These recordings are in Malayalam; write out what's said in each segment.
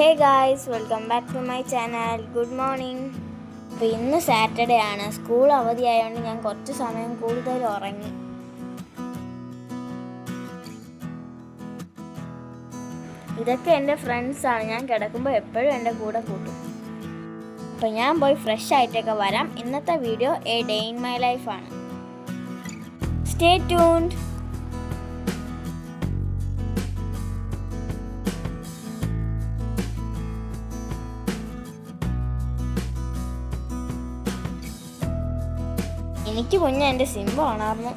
Hey guys welcome back to my channel. Good morning. അപ്പോൾ ഇന്ന് സാറ്റർഡേ ആണ്. സ്കൂൾ അവധി ആയതുകൊണ്ട് ഞാൻ കുറച്ച് സമയം കൂടുതൽ ഉറങ്ങി. ഇതൊക്കെ എന്റെ ഫ്രണ്ട്സാണ് ഞാൻ കിടക്കുമ്പോൾ എപ്പോഴും എന്റെ കൂടെ കൂട്ടും. അപ്പോൾ ഞാൻ പോയി ഫ്രഷ് ആയിട്ടൊക്കെ വരാം. ഇന്നത്തെ video a day in my ലൈഫാണ് സ്റ്റേ ട്യൂൺഡ് എനിക്ക് കുഞ്ഞ് എന്റെ സിംബ ഉണർന്നു.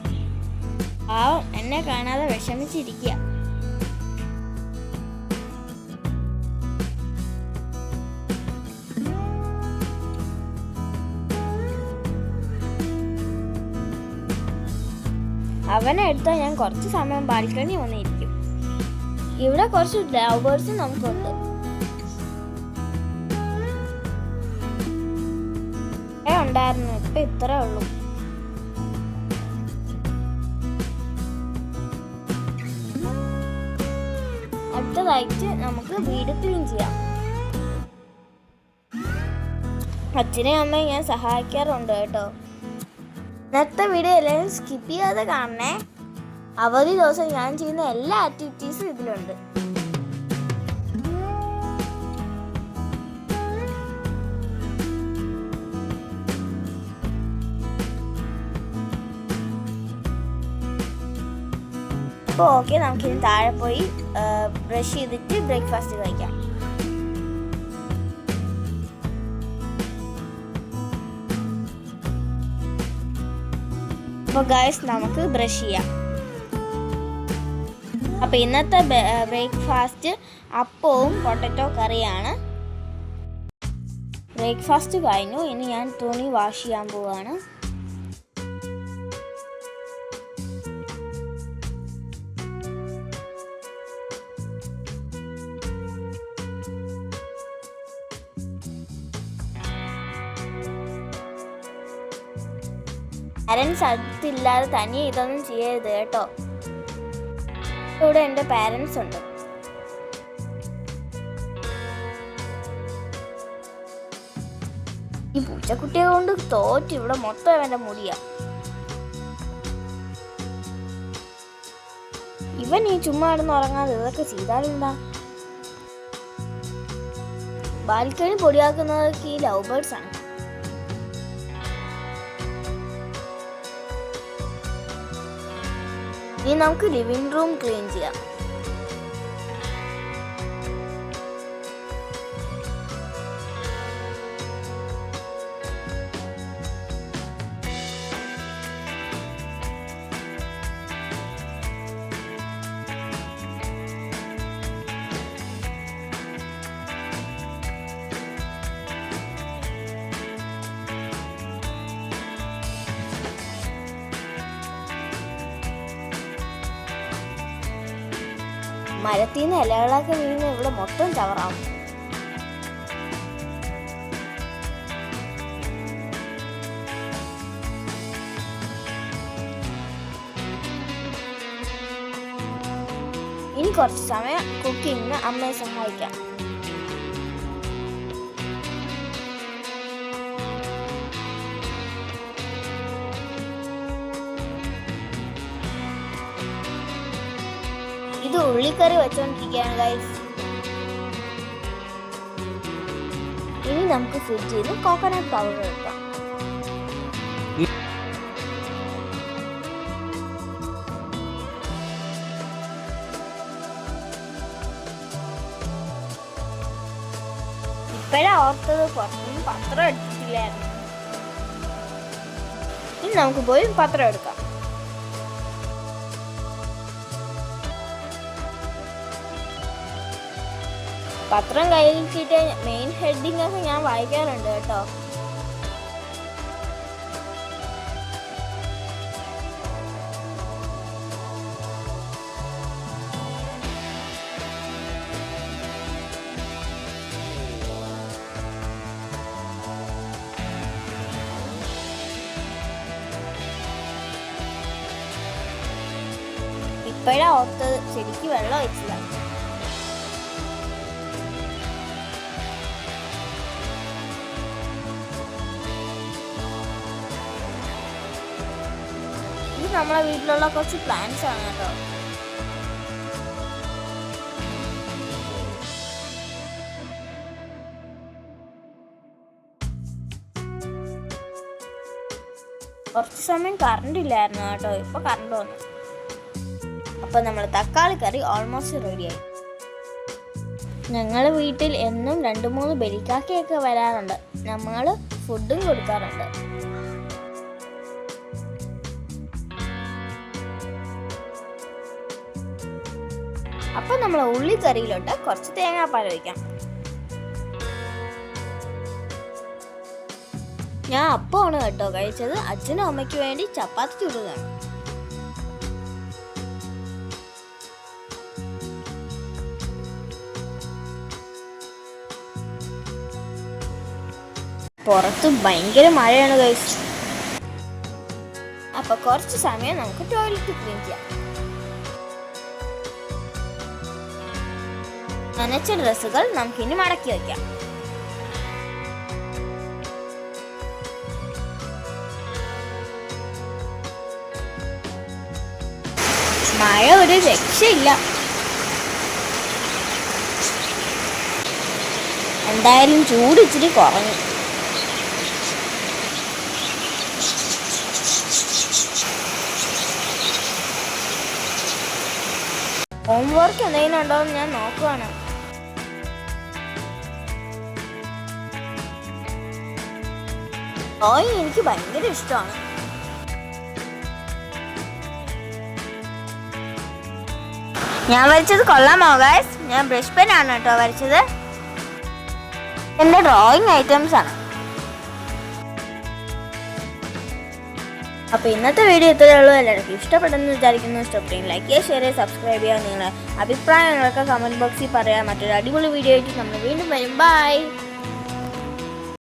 പാവം എന്നെ കാണാതെ വിഷമിച്ചിരിക്കുക അവനെ എടുത്താൽ ഞാൻ കുറച്ച് സമയം ബാൽക്കണി വന്നിരിക്കും ഇവിടെ കുറച്ച് ലവ് നമുക്കുണ്ട്. ഉണ്ടായിരുന്നു. ഇപ്പൊ ഇത്രേ ഉള്ളൂ. അടുത്തതായിട്ട് നമുക്ക് വീട് ക്ലീൻ ചെയ്യാം. അച്ഛനെ അമ്മയും ഞാൻ സഹായിക്കാറുണ്ട് കേട്ടോ. ഇന്നത്തെ വീഡിയോ എല്ലാവരും സ്കിപ്പ് ചെയ്യാതെ കാണണേ. അവധി ദിവസം ഞാൻ ചെയ്യുന്ന എല്ലാ ആക്ടിവിറ്റീസും ഇതിലുണ്ട്. അപ്പോൾ ഓക്കെ നമുക്കിനി താഴെ പോയി ബ്രഷ് ചെയ്തിട്ട് ബ്രേക്ക്ഫാസ്റ്റ് കഴിക്കാം. അപ്പോൾ ഗൈസ് നമുക്ക് ബ്രഷ് ചെയ്യാം. അപ്പോൾ ഇന്നത്തെ ബ്രേക്ക്ഫാസ്റ്റ് അപ്പവും പൊട്ടറ്റോ കറിയാണ്. ബ്രേക്ക്ഫാസ്റ്റ് കഴിഞ്ഞു. ഇനി ഞാൻ തുണി വാഷ് ചെയ്യാൻ പോവാണ്. പാരൻസ് അടുത്തില്ലാതെ തനിയെ ഇതൊന്നും ചെയ്യരുത് കേട്ടോ. ഇവിടെ എന്റെ പാരൻസ് ഉണ്ട്. ഈ പൂച്ചക്കുട്ടിയെ കൊണ്ട് തോറ്റ് ഇവിടെ മൊത്തം അവന്റെ മുടിയാ. ഇവൻ ഈ ചുമ്മാ കിടന്ന് ഉറങ്ങാതെ ഇതൊക്കെ ചെയ്താലുണ്ടാ? ബാൽക്കണി പൊടിയാക്കുന്നതൊക്കെ ഈ ലവ് ബേർഡ്സ് ആണ്. ഇനി നമുക്ക് ലിവിംഗ് റൂം ക്ലീൻ ചെയ്യാം. മരത്തിൽ നിന്ന് ഇലകളൊക്കെ വീഴുന്ന ഇവിടെ മൊത്തം ചവറാവും. ഇനി കുറച്ച് സമയം കുക്കിങ്ങിന് അമ്മയെ സഹായിക്കാം. ഇത് ഉള്ളിക്കറി വെച്ചോണ്ടിരിക്കുകയാണ് ഗൈസ് ഇനി നമുക്ക് ഫ്രിഡ്ജിൽ നിന്ന് കോക്കനട്ട് പൗഡർ എടുക്കാം ഇപ്പോഴാ ഓർത്തത് പത്രം എടുത്തിട്ടില്ലായിരുന്നു ഇനി നമുക്ക് പോയി പത്രം എടുക്കാം. പത്രം കയ്യിൽ മെയിൻ ഹെഡിങ് ഒക്കെ ഞാൻ വായിക്കാറുണ്ട് കേട്ടോ. ഇപ്പോഴാ ഓർത്തത്. ശരിക്ക് വെള്ളം ഒഴിച്ചില്ല. നമ്മളെ വീട്ടിലുള്ള കുറച്ച് പ്ലാന്റ്സ് ആണ് കേട്ടോ. കുറച്ച് സമയം കറണ്ട് ഇല്ലായിരുന്നു കേട്ടോ. ഇപ്പൊ കറണ്ട് വന്നു. അപ്പൊ നമ്മൾ തക്കാളി കറി ഓൾമോസ്റ്റ് റെഡിയായി ഞങ്ങൾ വീട്ടിൽ എന്നും രണ്ട് മൂന്ന് ബലിക്കാക്കയൊക്കെ വരാറുണ്ട്. നമ്മൾ ഫുഡും കൊടുക്കാറുണ്ട്. നമ്മൾ ഉള്ളിക്കറിയിലോട്ട് കുറച്ച് തേങ്ങാപ്പാൽ ഒഴിക്കാം. ഞാൻ അപ്പമാണ് കേട്ടോ കഴിച്ചത്. അച്ഛനും അമ്മയ്ക്ക് വേണ്ടി ചപ്പാത്തി ചുടുകയാണ് പുറത്ത് ഭയങ്കര മഴയാണ് കഴിച്ചു അപ്പൊ കുറച്ച് സമയം നമുക്ക് ടോയ്ലറ്റ് ക്ലീൻ ചെയ്യാം. നനച്ച ഡ്രസ്സുകൾ നമുക്കിനി മടക്കി വയ്ക്കാം. മഴ ഒരു രക്ഷയില്ല. എന്തായാലും ചൂട് ഇച്ചിരി കുറഞ്ഞു. ഹോംവർക്ക് എന്തെങ്കിലും ഉണ്ടോ എന്ന് ഞാൻ നോക്കുവാണ്. ഡ്രോയിങ് എനിക്ക് ഭയങ്കര ഇഷ്ടമാണ് ഞാൻ വരച്ചത് കൊള്ളാമോ ഗായ്സ് ഞാൻ ബ്രഷ് പെൻ ആണ് കേട്ടോ വരച്ചത്. എന്റെ ഡ്രോയിങ് ഐറ്റംസ് ആണ്. അപ്പോൾ ഇന്നത്തെ വീഡിയോ ഇത്രയേ ഉള്ളൂ. എല്ലാവർക്കും ഇഷ്ടപ്പെട്ടെന്ന് വിചാരിക്കുന്നു. ഇഷ്ടപ്പെട്ടെങ്കിൽ ലൈക്ക് ചെയ്യുക ഷെയർ ചെയ്യുക സബ്സ്ക്രൈബ് ചെയ്യുക നിങ്ങളുടെ അഭിപ്രായങ്ങളൊക്കെ കമന്റ് ബോക്സിൽ പറയാം. മറ്റൊരു അടിപൊളി വീഡിയോ ആയിട്ട് നമ്മൾ വീണ്ടും വരും. ബൈ